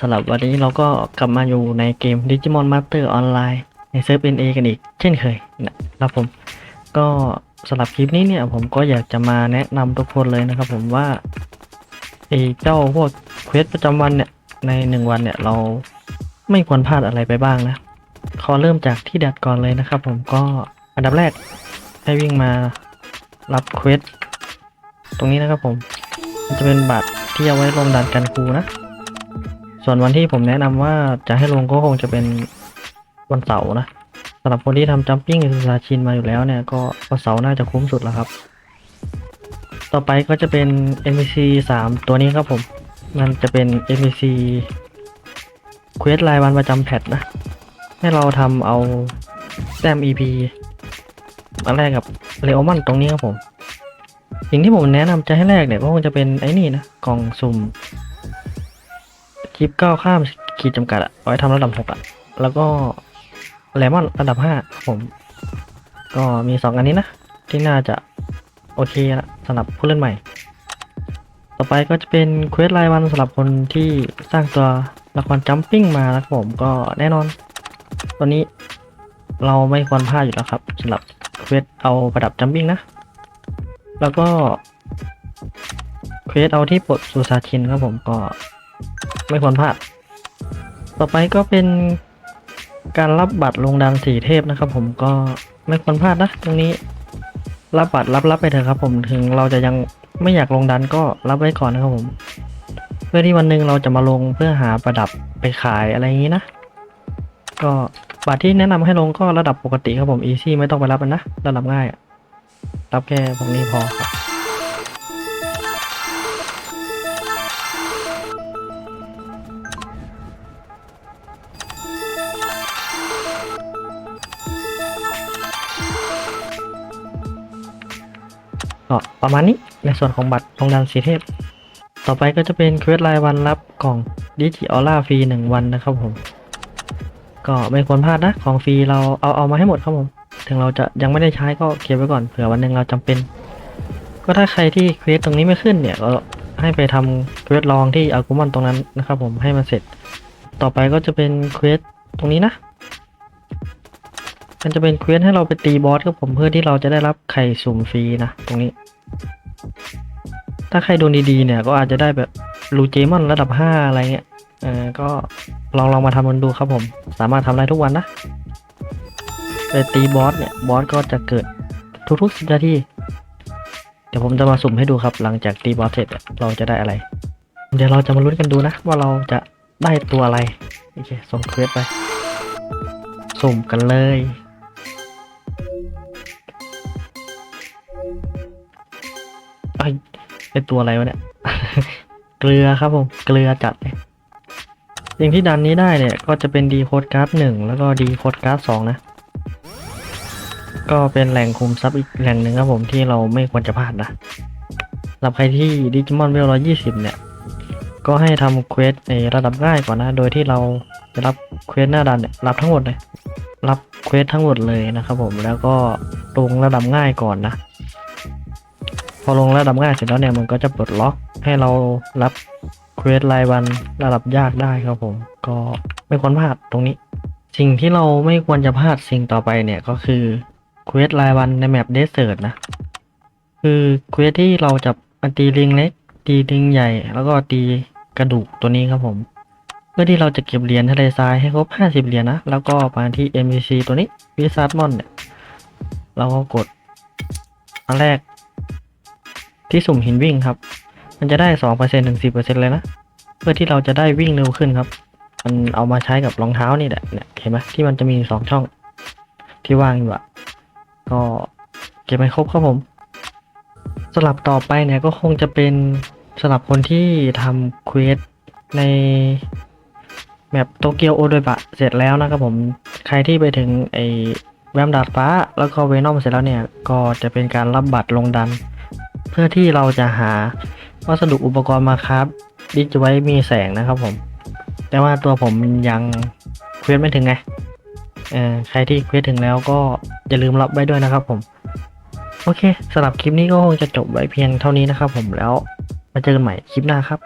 สำหรับวันนี้เราก็กลับมาอยู่ในเกม Digimon Master Online ในเซิร์ฟ NA กันอีก เช่นเคยนะครับผม ก็สำหรับคลิปนี้เนี่ยผมก็อยากจะมาแนะนำทุกคนเลยนะครับผมว่าไอ้เจ้าพวกเควสประจำวันเนี่ยในหนึ่งวันเนี่ยเราไม่ควรพลาดอะไรไปบ้างนะ ขอเริ่มจากที่ดัดก่อนเลยนะครับผมก็อันดับแรกให้วิ่งมารับเควสตรงนี้นะครับผม มันจะเป็นบัตรที่เอาไว้ลงดันกันครูนะ ส่วนวันที่ผมแนะนำว่าจะให้ลงก็คงจะเป็นวันเสาร์นะสำหรับคนที่ทำจัมปิ้งคือซาชินมาอยู่แล้วเนี่ยก็วันเสาร์น่าจะคุ้มสุดแล้วครับ ต่อไปก็จะเป็น NPC 3 ตัวนี้ครับผม มันจะเป็น NPC เควสรายวันประจำแพทนะ ให้เราทำเอาแต้ม EP มาแรกกับเลโอมันตรงนี้ครับผม สิ่งที่ผมแนะนำจะให้แรกเนี่ยก็คงจะเป็นไอ้นี่นะ กล่องสุ่ม ชิปก้าวข้ามขีดจำกัดอะไว้ทำระดับหกอะแล้วก็เลมอนระดับห้าผม ก็มีสองอันนี้นะ ที่น่าจะโอเคละสำหรับผู้เล่นใหม่ ต่อไปก็จะเป็นเควสรายวันสำหรับคนที่สร้างตัวละครจัมปิ้งมานะครับผมก็แน่นอนตัวนี้เราไม่ควรพลาดอยู่แล้วครับสำหรับเควสเอาประดับจัมปิ้งนะ แล้วก็เควสเอาที่ปลดซูซาชินครับผมก็ ไม่ควรพลาด ต่อไปก็เป็นการรับบัตรลงดันสีเทพนะครับ ผมก็ไม่ควรพลาดนะ ตรงนี้ รับบัตรรับรับไปเถอะครับ ผมถึงเราจะยังไม่อยากลงดันก็รับไว้ก่อนนะครับผม เพื่อที่วันหนึ่งเราจะมาลงเพื่อหาประดับไปขายอะไรอย่างนี้นะ ก็บัตรที่แนะนำให้ลงก็ระดับปกติครับผม easy ไม่ต้องไปรับมันนะระดับง่ายรับแค่พวกนี้พอครับ ก็ประมาณนี้ในส่วนของบัตรลงดันสีเทพ ต่อไปก็จะเป็นเควสรายวันรับกล่องดิจิออร่าฟรีหนึ่งวันนะครับผม ก็ไม่ควรพลาดนะของฟรีเราเอาเอามาให้หมดครับผม ถึงเราจะยังไม่ได้ใช้ก็เก็บไว้ก่อนเผื่อวันหนึ่งเราจำเป็น ก็ถ้าใครที่เควสตรงนี้ไม่ขึ้นเนี่ยก็ให้ไปทำเควสลองที่อากุมอนตรงนั้นนะครับผมให้มันเสร็จ ต่อไปก็จะเป็นเควสตรงนี้นะ มันจะเป็นเควสให้เราไปตีบอสครับผมเพื่อที่เราจะได้รับไข่สุ่มฟรีนะตรงนี้ ถ้าใครโดนดีๆเนี่ยก็อาจจะได้แบบลูเจมอนระดับ 5 อะไรเงี้ยเออก็ลองลองมาทำมันดูครับผม สามารถทำได้ทุกวันนะไปตีบอสเนี่ยบอสก็จะเกิดทุกๆสิบนาทีเดี๋ยวผมจะมาสุ่มให้ดูครับ หลังจากตีบอสเสร็จเราจะได้อะไร เดี๋ยวเราจะมาลุ้นกันดูนะ ว่าเราจะได้ตัวอะไรโอเคส่งเควสไป สุ่มกันเลย ไอ้ยเป็นตัวอะไรวะเนี่ย เกลือครับผม เกลือจัดเลยสิ่งที่ดันนี้ได้เนี่ย ก็จะเป็นดีโคดการ์ดหนึ่งแล้วก็ดีโคดการ์ดสองนะ ก็เป็นแหล่งคุมทรัพย์อีกแหล่งหนึ่งครับผมที่เราไม่ควรจะพลาดนะสำหรับใครที่ดิจิมอนเวลร้อยี่สิบเนี่ย ก็ให้ทำเควสในระดับง่ายก่อนนะ โดยที่เราจะรับเควสหน้าดันเนี่ยรับทั้งหมดเลย รับเควสทั้งหมดเลยนะครับผมแล้วก็ลงระดับง่ายก่อนนะ อลงระดับง่ายเสร็จแล้วเนี่ยมันก็จะปลดล็อกให้เรารับเควสรายวันระดับยากได้ครับผม ก็ไม่ควรพลาดตรงนี้ สิ่งที่เราไม่ควรจะพลาดสิ่งต่อไปเนี่ยก็คือเควสรายวันในแมปเดสเซิร์ตนะ คือเควสที่เราจะมาตีลิงเล็ก ตีลิงใหญ่ แล้วก็ตีกระดูกตัวนี้ครับผม เพื่อที่เราจะเก็บเหรียญทะเลทรายให้ครบ 50 เหรียญนะ แล้วก็มาที่ NPC ตัวนี้วิซาร์ดมอนเนี่ยเราก็กดอันแรก ที่สุ่มหินวิ่งครับ มันจะได้สองเปอร์เซ็นถึงสิบเปอร์เซ็นเลยนะ เพื่อที่เราจะได้วิ่งเร็วขึ้นครับ มันเอามาใช้กับรองเท้านี่แหละเนี่ยเห็นไหมที่มันจะมีสองช่อง ที่ว่างอยู่อะก็เก็บไปครบครับผมสลับต่อไปเนี่ยก็คงจะเป็นสำหรับคนที่ทำเควสในแมปโตเกียวโอโดยบะเสร็จแล้วนะครับผม ใครที่ไปถึงไอ้แวมดาดฟ้า แล้วก็เวนอมเสร็จแล้วเนี่ย ก็จะเป็นการรับบัตรลงดัน เพื่อที่เราจะหาวัสดุอุปกรณ์มาครับดิจิไว้มีแสงนะครับผม แต่ว่าตัวผมยังเควสไม่ถึงไงเออใครที่เควสถึงแล้วก็อย่าลืมรับไว้ด้วยนะครับผม โอเคสำหรับคลิปนี้ก็คงจะจบไว้เพียงเท่านี้นะครับผมแล้วมาเจอกันใหม่คลิปหน้าครับ